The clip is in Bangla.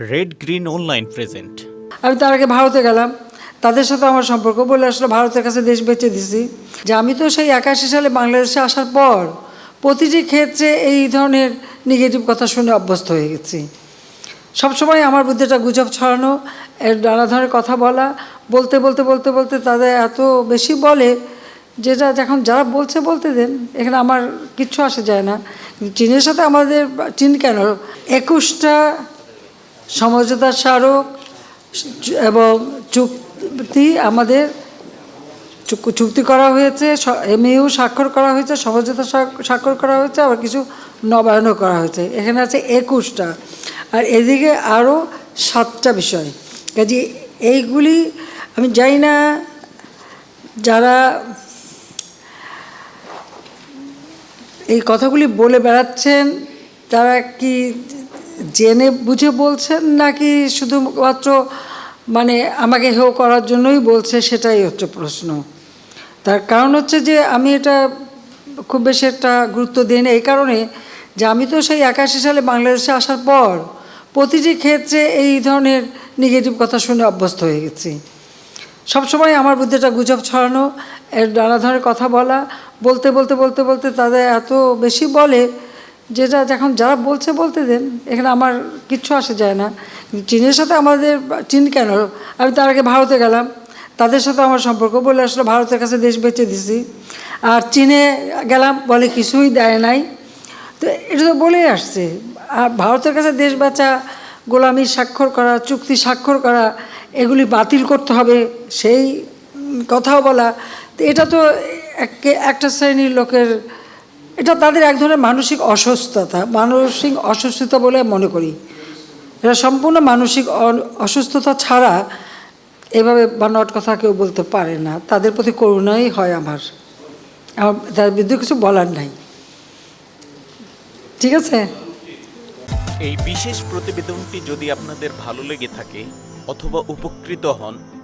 রেড গ্রিন অনলাইন প্রেজেন্ট আমি তার আগে ভারতে গেলাম। তাদের সাথে আমার সম্পর্ক। বলে আসলে, ভারতের কাছে দেশ বেঁচে দিছি। যে আমি তো সেই একাশি সালে বাংলাদেশে আসার পর প্রতিটি ক্ষেত্রে এই ধরনের নেগেটিভ কথা শুনে অভ্যস্ত হয়ে গেছি। সবসময় আমার বুদ্ধি একটা গুজব ছড়ানো নানা ধরনের কথা বলা, বলতে বলতে বলতে বলতে তাদের এত বেশি বলে যেটা যখন যারা বলছে, বলতে দেন। এখানে আমার কিচ্ছু আসে যায় না। চীনের সাথে আমাদের চীন কেন? একুশটা সমঝোতা স্মারক এবং চুক্তি আমাদের চুক- চুক্তি করা হয়েছে এমইউ স্বাক্ষর করা হয়েছে, সমঝোতা স্বাক্ষর করা হয়েছে, আবার কিছু নবায়নও করা হয়েছে। এখানে আছে একুশটা। আর এদিকে আরও সাতটা বিষয়। কাজে এইগুলি আমি জানি না যারা এই কথাগুলি বলে বেড়াচ্ছেন, তারা কি জেনে বুঝে বলছেন নাকি শুধুমাত্র মানে আমাকে হেও করার জন্যই বলছে সেটাই হচ্ছে প্রশ্ন? তার কারণ হচ্ছে যে আমি এটা খুব বেশি একটা গুরুত্ব দিই না, এই কারণে যে আমি তো সেই একাশি সালে বাংলাদেশে আসার পর প্রতিটি ক্ষেত্রে এই ধরনের নেগেটিভ কথা শুনে অভ্যস্ত হয়ে গেছি। সবসময় আমার বুদ্ধিটা গুজব ছড়ানো নানা ধরনের কথা বলা, বলতে বলতে বলতে বলতে তাদের এত বেশি বলে যেটা যখন যারা বলছে বলতে দেন, এখানে আমার কিচ্ছু আসে যায় না। চীনের সাথে আমাদের চীন কেন? আমি তার আগে ভারতে গেলাম। তাদের সাথে আমার সম্পর্ক। বলে আসলে, ভারতের কাছে দেশ বেঁচে দিছি। আর চীনে গেলাম, বলে কিছুই দেয় নাই। তো এটা তো বলেই আসছে। আর ভারতের কাছে দেশ বাঁচা, গোলামি স্বাক্ষর করা, চুক্তি স্বাক্ষর করা, এগুলি বাতিল করতে হবে, সেই কথাও বলা। তো এটা তো এক- একটা শ্রেণির লোকের এটা তাদের এক ধরনের মানসিক অসুস্থতা। মানসিক অসুস্থতা বলে মনে করি। এটা সম্পূর্ণ মানসিক অসুস্থতা ছাড়া এভাবে বানোয়াট কথা কেউ বলতে পারে না। তাদের প্রতি করুণাই হয় আমার। আমার, তার বিরুদ্ধে কিছু বলার নাই। ঠিক আছে? এই বিশেষ প্রতিবেদনটি যদি আপনাদের ভালো লেগে থাকে অথবা উপকৃত হন